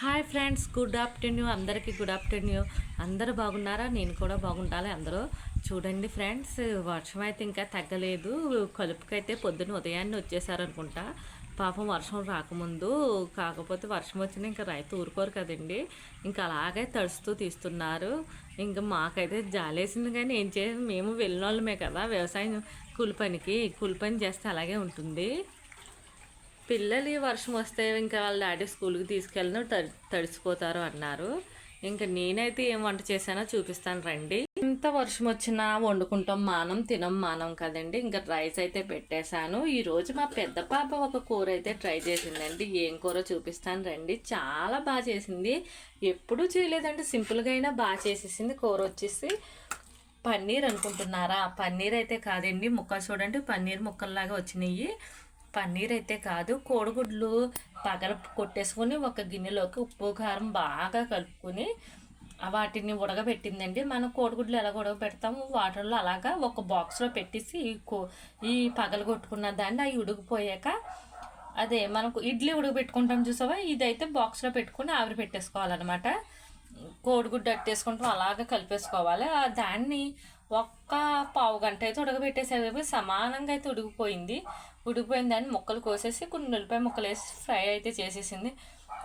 Hi friends good afternoon. అందరికీ good afternoon. అందరూ బాగున్నారా? నేను కూడా బాగుండాలి అందరూ. చూడండి ఫ్రెండ్స్ వర్షం అయితే ఇంకా తగ్గలేదు. కలుపుకైతే పొద్దున్న ఉదయాన్నే వచ్చేసారనుకుంటా. పాపం వర్షం రాకముందు కాకపోతే వర్షం వచ్చినా ఇంకా రైతు ఊరుకోరు కదండి. ఇంకా అలాగే తడుస్తూ తీస్తున్నారు. ఇంకా మాకైతే జాలేసింది కానీ ఏం చేయాలి? మేము వెళ్ళిన వాళ్ళమే కదా వ్యవసాయం కూలి పనికి. కూలి పని చేస్తే అలాగే ఉంటుంది. పిల్లలు వర్షం వస్తే ఇంకా వాళ్ళ డాడీ స్కూల్కి తీసుకెళ్ళిన తడి తడిసిపోతారు అన్నారు. ఇంకా నేనైతే ఏం వంట చేశానో చూపిస్తాను రండి. ఇంత వర్షం వచ్చినా వండుకుంటాం మానం తినం మానం కదండి. ఇంకా రైస్ అయితే పెట్టేశాను. ఈరోజు మా పెద్ద పాప ఒక కూర అయితే ట్రై చేసిందండి. ఏం కూర చూపిస్తాను రండి. చాలా బాగా చేసింది. ఎప్పుడూ చేయలేదండి. సింపుల్గా అయినా బాగా చేసేసింది. కూర వచ్చేసి పన్నీర్ అనుకుంటున్నారా? పన్నీర్ అయితే కాదండి. ముక్కలు చూడండి. పన్నీర్ ముక్కల్లాగా వచ్చినాయి. పన్నీర్ అయితే కాదు కోడిగుడ్లు పగల కొట్టేసుకొని ఒక గిన్నెలోకి ఉప్పు కారం బాగా కలుపుకొని వాటిని ఉడకబెట్టిందండి. మనం కోడిగుడ్లు ఎలా ఉడకబెడతాము వాటర్లో అలాగా ఒక బాక్స్లో పెట్టేసి ఈ కో ఈ పగల కొట్టుకున్న దాన్ని అవి ఉడికిపోయాక అదే మనకు ఇడ్లీ ఉడకబెట్టుకుంటాం చూసావా? ఇదైతే బాక్స్లో పెట్టుకుని ఆవిరి పెట్టేసుకోవాలన్నమాట. కోడిగుడ్డు అట్టేసుకుంటాం అలాగే కలిపేసుకోవాలి. దాన్ని ఒక్క పావు గంట అయితే ఉడకబెట్టేసేవి సమానంగా అయితే ఉడికిపోయింది. ఉడికిపోయిన దాన్ని ముక్కలు కోసేసి కొన్ని ఉల్లిపాయ ముక్కలు వేసి ఫ్రై అయితే చేసేసింది.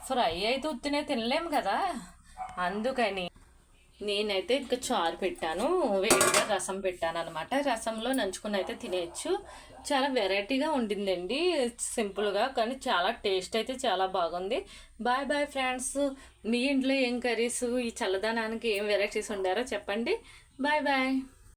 ఫ్రై అయితే ఉత్తినే తినలేము కదా అందుకని నేనైతే ఇంకా చారు పెట్టాను వేడిగా రసం పెట్టాను అనమాట రసంలో నంచుకుని అయితే తినేయచ్చు. చాలా వెరైటీగా ఉండిందండి. సింపుల్గా కానీ చాలా టేస్ట్ అయితే చాలా బాగుంది. బాయ్ బాయ్ ఫ్రెండ్స్ మీ ఇంట్లో ఏం కర్రీస్ ఈ చల్లదనానికి ఏం వెరైటీస్ ఉండారో చెప్పండి. Bye bye.